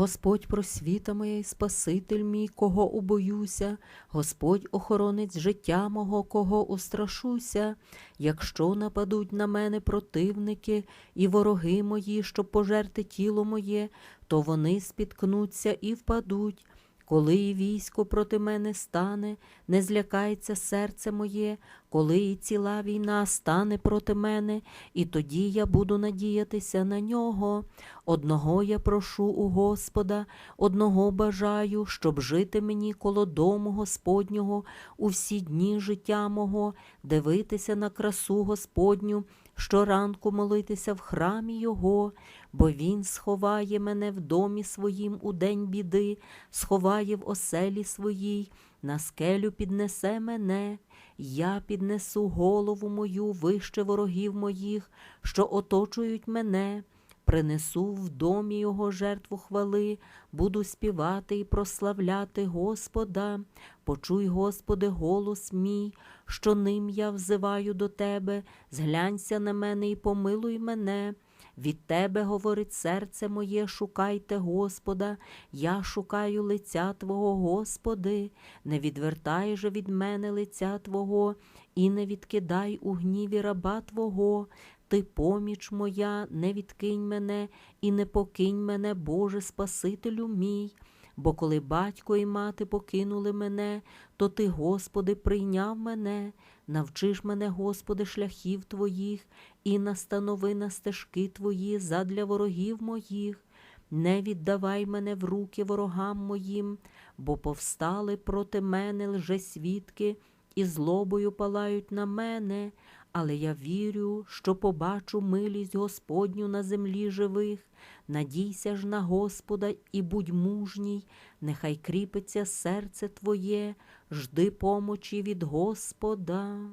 Господь просвіта моя і Спаситель мій, кого убоюся, Господь охоронець життя мого, кого устрашуся, якщо нападуть на мене противники і вороги мої, щоб пожерти тіло моє, то вони спіткнуться і впадуть. Коли військо проти мене стане, не злякається серце моє, коли і ціла війна стане проти мене, і тоді я буду надіятися на нього. Одного я прошу у Господа, одного бажаю, щоб жити мені коло дому Господнього у всі дні життя мого, дивитися на красу Господню, щоранку молитися в храмі Його, бо Він сховає мене в домі своїм у день біди, сховає в оселі своїй, на скелю піднесе мене, я піднесу голову мою вище ворогів моїх, що оточують мене. Принесу в домі його жертву хвали, буду співати і прославляти Господа. Почуй, Господи, голос мій, що ним я взиваю до Тебе, зглянься на мене і помилуй мене. Від Тебе, говорить серце моє, шукайте Господа, я шукаю лиця Твого, Господи, не відвертай же від мене лиця Твого, і не відкидай у гніві раба Твого. Ти поміч моя, не відкинь мене і не покинь мене, Боже Спасителю мій. Бо коли батько і мати покинули мене, то Ти, Господи, прийняв мене, навчиш мене, Господи, шляхів Твоїх, і настанови на стежки Твої задля ворогів моїх. Не віддавай мене в руки ворогам моїм, бо повстали проти мене лжесвідки і злобою палають на мене, але я вірю, що побачу милість Господню на землі живих. Надійся ж на Господа і будь мужній, нехай кріпиться серце твоє, жди помочі від Господа.